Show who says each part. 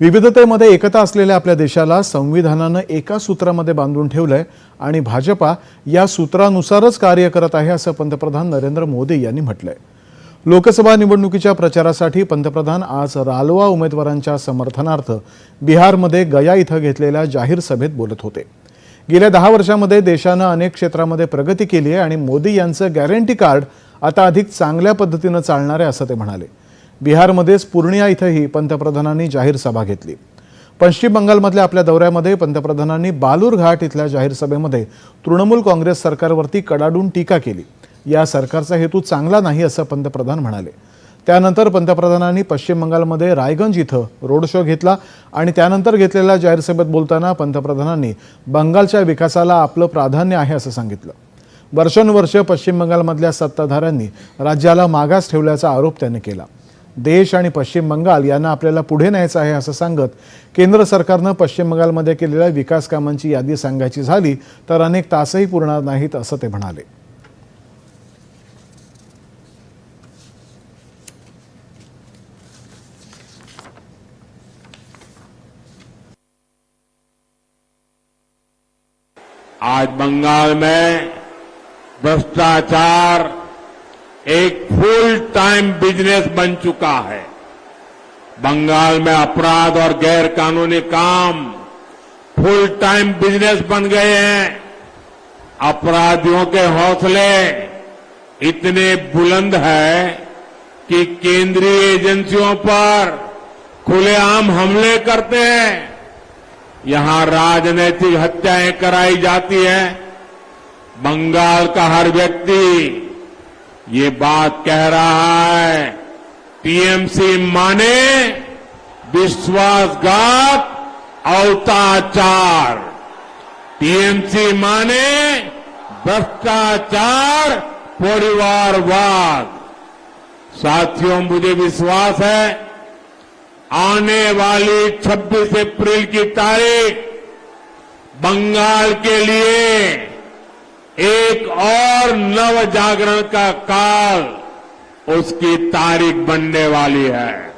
Speaker 1: विविधतेमध्ये एकता असलेल्या आपल्या देशाला संविधानानं एका सूत्रामध्ये बांधून ठेवलंय आणि भाजपा या सूत्रानुसारच कार्य करत आहे असं पंतप्रधान नरेंद्र मोदी यांनी म्हटलंय. लोकसभा निवडणुकीच्या प्रचारासाठी पंतप्रधान आज रालोआ उमेदवारांच्या समर्थनार्थ बिहारमध्ये गया इथं घेतलेल्या जाहीर सभेत बोलत होते. गेल्या दहा वर्षामध्ये देशानं अनेक क्षेत्रामध्ये प्रगती केली आहे आणि मोदी यांचं गॅरंटी कार्ड आता अधिक चांगल्या पद्धतीनं चालणार आहे असं ते म्हणाले. बिहारमध्येच पूर्णिया इथंही पंतप्रधानांनी जाहीर सभा घेतली. पश्चिम बंगालमधल्या आपल्या दौऱ्यामध्ये पंतप्रधानांनी बालूर घाट इथल्या जाहीर सभेमध्ये तृणमूल काँग्रेस सरकारवरती कडाडून टीका केली. या सरकारचा हेतू चांगला नाही असं पंतप्रधान म्हणाले. त्यानंतर पंतप्रधानांनी पश्चिम बंगालमध्ये रायगंज इथं रोड शो घेतला आणि त्यानंतर घेतलेल्या जाहीर सभेत बोलताना पंतप्रधानांनी बंगालच्या विकासाला आपलं प्राधान्य आहे असं सांगितलं. वर्षानुवर्ष पश्चिम बंगालमधल्या सत्ताधाऱ्यांनी राज्याला मागास ठेवल्याचा आरोप त्यांनी केला. देश आणि पश्चिम बंगाल यांना आपल्याला पुढे न्यायचं आहे असं सांगत केंद्र सरकारनं पश्चिम बंगालमध्ये केलेल्या विकास कामांची यादी सांगायची झाली तर अनेक तासही पुरणार नाहीत असं ते म्हणाले.
Speaker 2: आज बंगाल में भ्रष्टाचार एक फुल टाइम बिज़नेस बन चुका है। बंगाल में अपराध और गैर कानूनी काम फुल टाइम बिज़नेस बन गए हैं। अपराधियों के हौसले इतने बुलंद है कि केंद्रीय एजेंसियों पर खुलेआम हमले करते हैं। यहाँ राजनैतिक हत्याएँ कराई जाती है। बंगाल का हर व्यक्ति ये बात कह रहा है। टीएमसी माने विश्वासघात अवताचार टीएमसी माने भ्रष्टाचार, परिवारवाद। साथियों, मुझे विश्वास है, आने वाली 26 अप्रैल की तारीख बंगाल के लिए एक और नव जागरण का काल उसकी तारीख बनने वाली है।